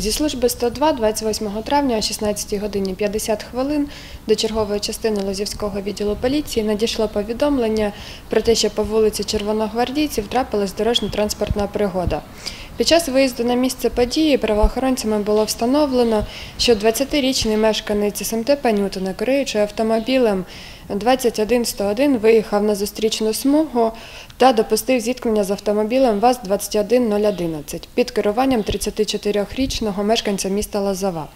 Зі служби 102 28 травня о 16 годині 50 хвилин до чергової частини Лозівського відділу поліції надійшло повідомлення про те, що по вулиці Червоногвардійців трапилась дорожньо-транспортна пригода. Під час виїзду на місце події правоохоронцями було встановлено, що 20-річний мешканець СМТ Панютина, керуючи автомобілем 21101, виїхав на зустрічну смугу та допустив зіткнення з автомобілем ВАЗ-21011 під керуванням 34-річного мешканця міста Лозова.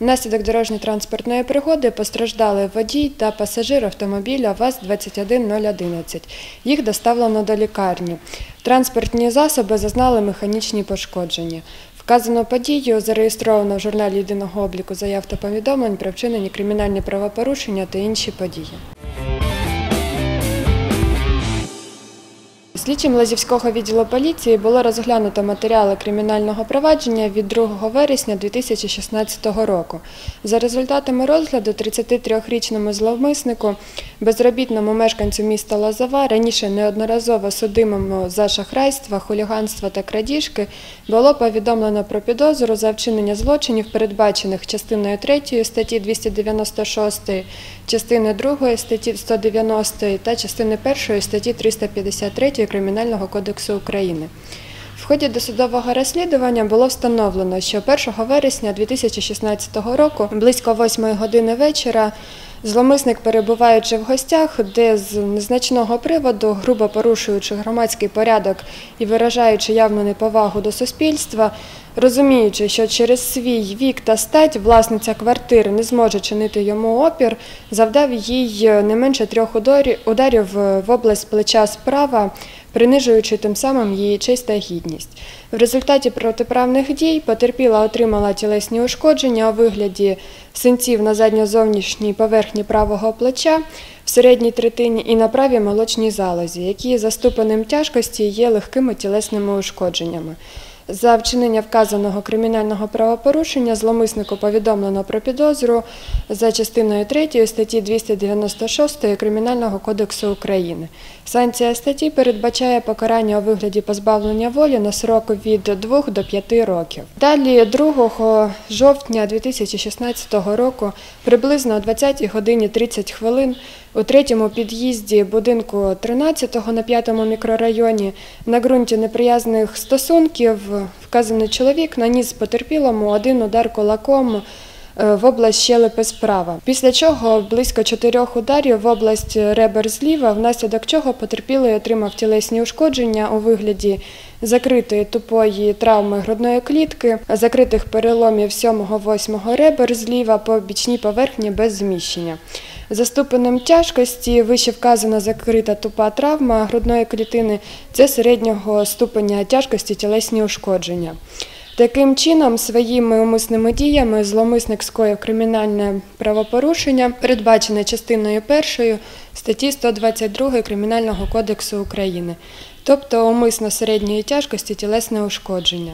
Внаслідок дорожньо-транспортної пригоди постраждали водій та пасажир автомобіля ВАЗ-21011. Їх доставлено до лікарні. Транспортні засоби зазнали механічні пошкодження. Вказану подію зареєстровано в журналі єдиного обліку заяв та повідомлень про вчинені кримінальні правопорушення та інші події. Слідчим Лазівського відділу поліції було розглянуто матеріали кримінального провадження від 2 вересня 2016 року. За результатами розгляду 33-річному зловмиснику, безробітному мешканцю міста Лозова, раніше неодноразово судимому за шахрайство, хуліганство та крадіжки, було повідомлено про підозру за вчинення злочинів, передбачених частиною 3 статті 296, частини 2 статті 190 та частини 1 статті 353 Кримінального кодексу України. В ході досудового розслідування було встановлено, що 1 вересня 2016 року, близько 8 години вечора, зломисник, перебуваючи в гостях, де з незначного приводу, грубо порушуючи громадський порядок і виражаючи явну неповагу до суспільства, розуміючи, що через свій вік та стать власниця квартири не зможе чинити йому опір, завдав їй не менше трьох ударів в область плеча справа, принижуючи тим самим її честь та гідність. В результаті протиправних дій потерпіла отримала тілесні ушкодження у вигляді синців на задньозовнішній поверхні правого плеча, в середній третині і на правій молочній залозі, які за ступенем тяжкості є легкими тілесними ушкодженнями. За вчинення вказаного кримінального правопорушення зломиснику повідомлено про підозру за частиною 3 статті 296 Кримінального кодексу України. Санкція статті передбачає покарання у вигляді позбавлення волі на срок від 2 до 5 років. Далі 2 жовтня 2016 року приблизно о 20 годині 30 хвилин у третьому під'їзді будинку 13 на 5 мікрорайоні на ґрунті неприязних стосунків вказаний чоловік наніс потерпілому один удар кулаком в область щелепи справа. Після чого близько чотирьох ударів в область ребер зліва, внаслідок чого потерпілий отримав тілесні ушкодження у вигляді закритої тупої травми грудної клітки, закритих переломів 7-8 ребер зліва по бічній поверхні без зміщення. За ступенем тяжкості вище вказана закрита тупа травма грудної клітини це середнього ступеня тяжкості тілесні ушкодження. Таким чином, своїми умисними діями зломисник скоїв кримінальне правопорушення, передбачене частиною першої статті 122 Кримінального кодексу України, тобто умисно середньої тяжкості тілесне ушкодження.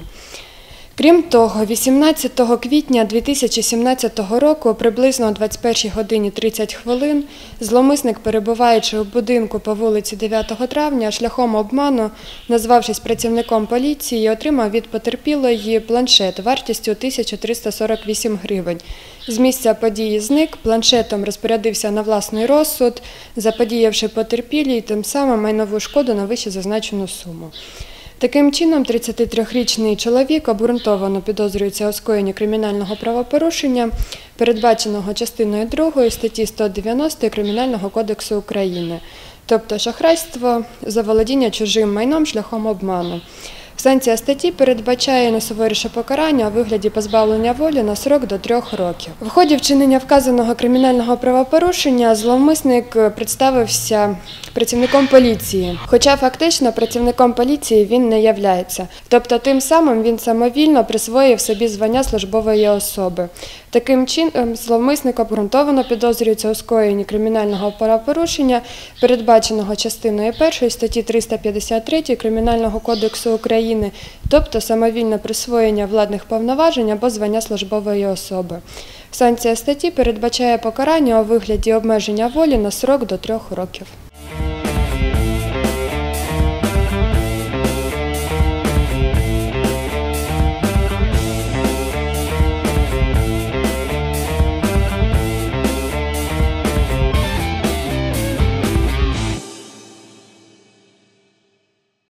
Крім того, 18 квітня 2017 року, приблизно о 21 годині 30 хвилин, зломисник, перебуваючи у будинку по вулиці 9 травня, шляхом обману, назвавшись працівником поліції, отримав від потерпілої планшет вартістю 1348 гривень. З місця події зник, планшетом розпорядився на власний розсуд, заподіявши потерпілій тим самим майнову шкоду на вище зазначену суму. Таким чином, 33-річний чоловік обґрунтовано підозрюється у скоєнні кримінального правопорушення, передбаченого частиною 2 статті 190 Кримінального кодексу України, тобто шахрайство, заволодіння чужим майном шляхом обману. Санкція статті передбачає найсуворіше покарання у вигляді позбавлення волі на срок до трьох років. В ході вчинення вказаного кримінального правопорушення зловмисник представився працівником поліції, хоча фактично працівником поліції він не являється. Тобто, тим самим він самовільно присвоїв собі звання службової особи. Таким чином, зловмисник обґрунтовано підозрюється у скоєнні кримінального правопорушення, передбаченого частиною 1 статті 353 Кримінального кодексу України, тобто самовільне присвоєння владних повноважень або звання службової особи. Санкція статті передбачає покарання у вигляді обмеження волі на срок до трьох років.